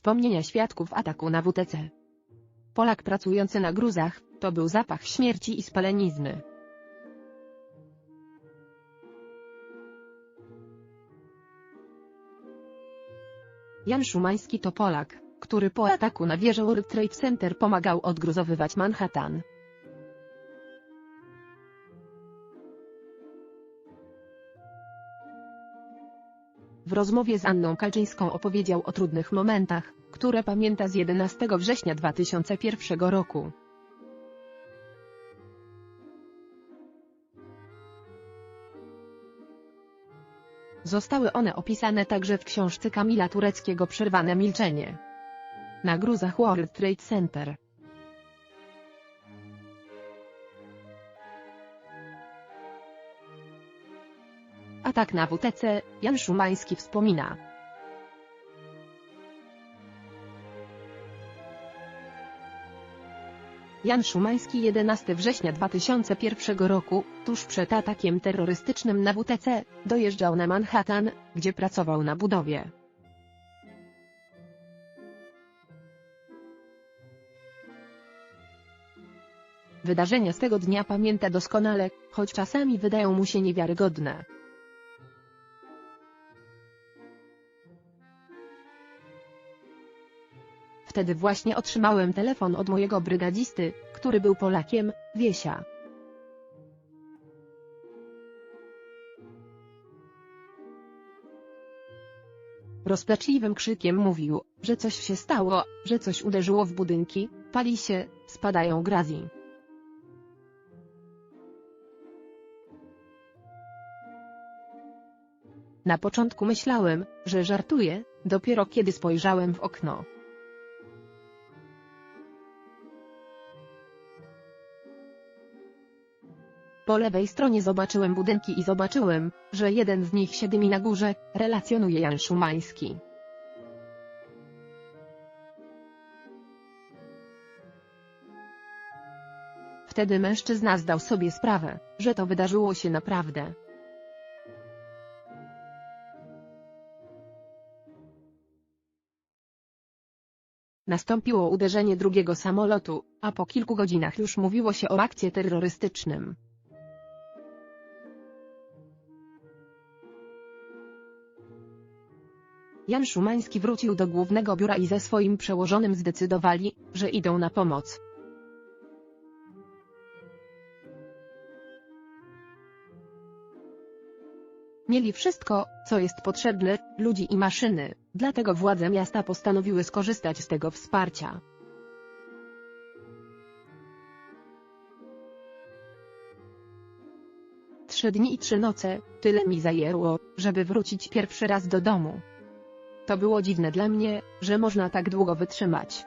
Wspomnienia świadków ataku na WTC. Polak pracujący na gruzach, to był zapach śmierci i spalenizny. Jan Szumański to Polak, który po ataku na wieżę World Trade Center pomagał odgruzowywać Manhattan. W rozmowie z Anną Kalczyńską opowiedział o trudnych momentach, które pamięta z 11 września 2001 roku. Zostały one opisane także w książce Kamila Tureckiego Przerwane milczenie. Na gruzach World Trade Center. Atak na WTC, Jan Szumański wspomina. Jan Szumański 11 września 2001 roku, tuż przed atakiem terrorystycznym na WTC, dojeżdżał na Manhattan, gdzie pracował na budowie. Wydarzenia z tego dnia pamięta doskonale, choć czasami wydają mu się niewiarygodne. Wtedy właśnie otrzymałem telefon od mojego brygadzisty, który był Polakiem, Wiesia. Rozpaczliwym krzykiem mówił, że coś się stało, że coś uderzyło w budynki, pali się, spadają grazi. Na początku myślałem, że żartuje, dopiero kiedy spojrzałem w okno. Po lewej stronie zobaczyłem budynki i zobaczyłem, że jeden z nich siedzi mi na górze, relacjonuje Jan Szumański. Wtedy mężczyzna zdał sobie sprawę, że to wydarzyło się naprawdę. Nastąpiło uderzenie drugiego samolotu, a po kilku godzinach już mówiło się o akcie terrorystycznym. Jan Szumański wrócił do głównego biura i ze swoim przełożonym zdecydowali, że idą na pomoc. Mieli wszystko, co jest potrzebne, ludzi i maszyny, dlatego władze miasta postanowiły skorzystać z tego wsparcia. Trzy dni i trzy noce, tyle mi zajęło, żeby wrócić pierwszy raz do domu. To było dziwne dla mnie, że można tak długo wytrzymać.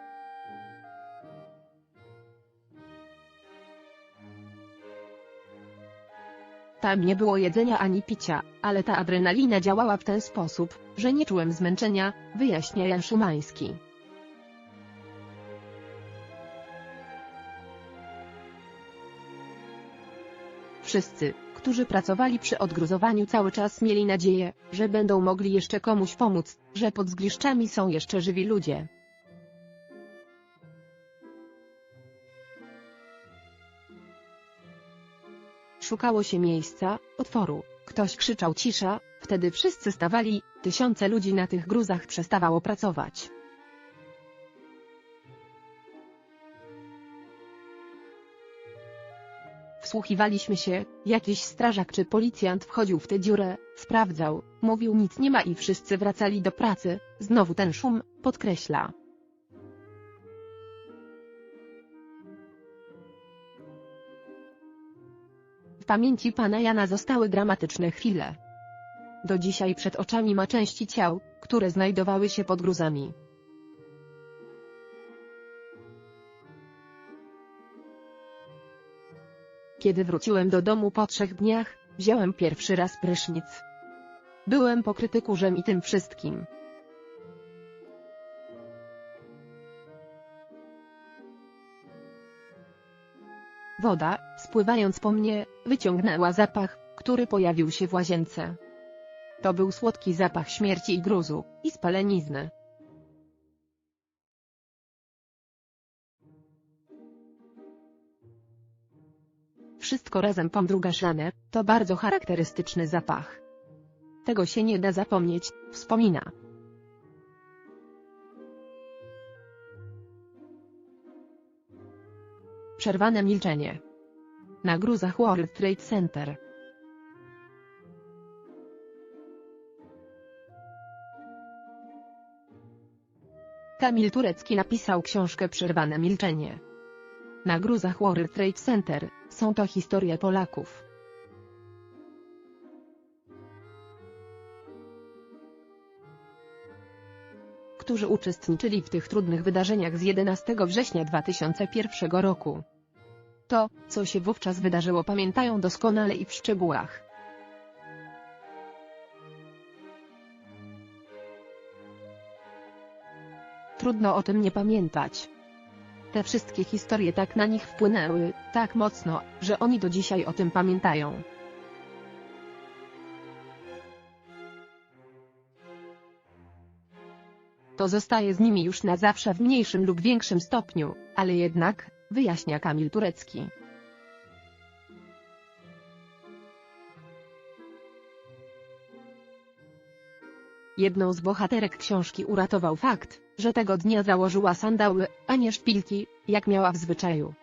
Tam nie było jedzenia ani picia, ale ta adrenalina działała w ten sposób, że nie czułem zmęczenia, wyjaśnia Jan Szumański. Wszyscy, którzy pracowali przy odgruzowaniu cały czas mieli nadzieję, że będą mogli jeszcze komuś pomóc, że pod zgliszczami są jeszcze żywi ludzie. Szukało się miejsca, otworu, ktoś krzyczał cisza, wtedy wszyscy stawali, tysiące ludzi na tych gruzach przestawało pracować. Wsłuchiwaliśmy się, jakiś strażak czy policjant wchodził w tę dziurę, sprawdzał, mówił nic nie ma i wszyscy wracali do pracy, znowu ten szum, podkreśla. W pamięci pana Jana zostały dramatyczne chwile. Do dzisiaj przed oczami ma części ciał, które znajdowały się pod gruzami. Kiedy wróciłem do domu po trzech dniach, wziąłem pierwszy raz prysznic. Byłem pokryty kurzem i tym wszystkim. Woda, spływając po mnie, wyciągnęła zapach, który pojawił się w łazience. To był słodki zapach śmierci i gruzu, i spalenizny. Wszystko razem pomdrugaszane, to bardzo charakterystyczny zapach. Tego się nie da zapomnieć, wspomina. Przerwane milczenie. Na gruzach World Trade Center. Kamil Turecki napisał książkę Przerwane milczenie. Na gruzach World Trade Center są to historie Polaków. którzy uczestniczyli w tych trudnych wydarzeniach z 11 września 2001 roku. To, co się wówczas wydarzyło pamiętają doskonale i w szczegółach. Trudno o tym nie pamiętać. Te wszystkie historie tak na nich wpłynęły, tak mocno, że oni do dzisiaj o tym pamiętają. To zostaje z nimi już na zawsze w mniejszym lub większym stopniu, ale jednak, wyjaśnia Kamil Turecki. Jedną z bohaterek książki uratował fakt, że tego dnia założyła sandały, a nie szpilki, jak miała w zwyczaju.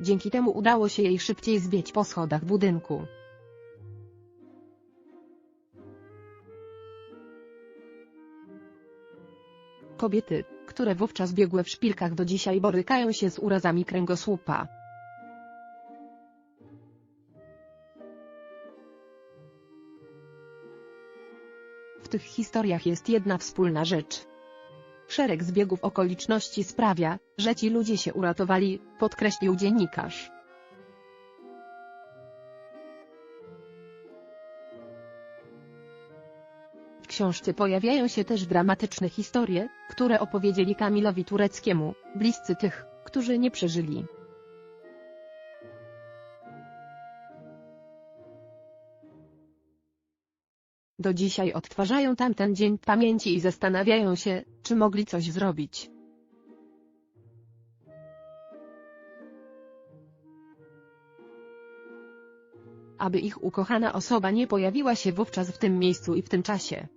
Dzięki temu udało się jej szybciej zbiec po schodach budynku. Kobiety, które wówczas biegły w szpilkach do dzisiaj borykają się z urazami kręgosłupa. W tych historiach jest jedna wspólna rzecz. Szereg zbiegów okoliczności sprawia, że ci ludzie się uratowali, podkreślił dziennikarz. W książce pojawiają się też dramatyczne historie, które opowiedzieli Kamilowi Tureckiemu, bliscy tych, którzy nie przeżyli. Do dzisiaj odtwarzają tamten dzień pamięci i zastanawiają się, czy mogli coś zrobić. Aby ich ukochana osoba nie pojawiła się wówczas w tym miejscu i w tym czasie.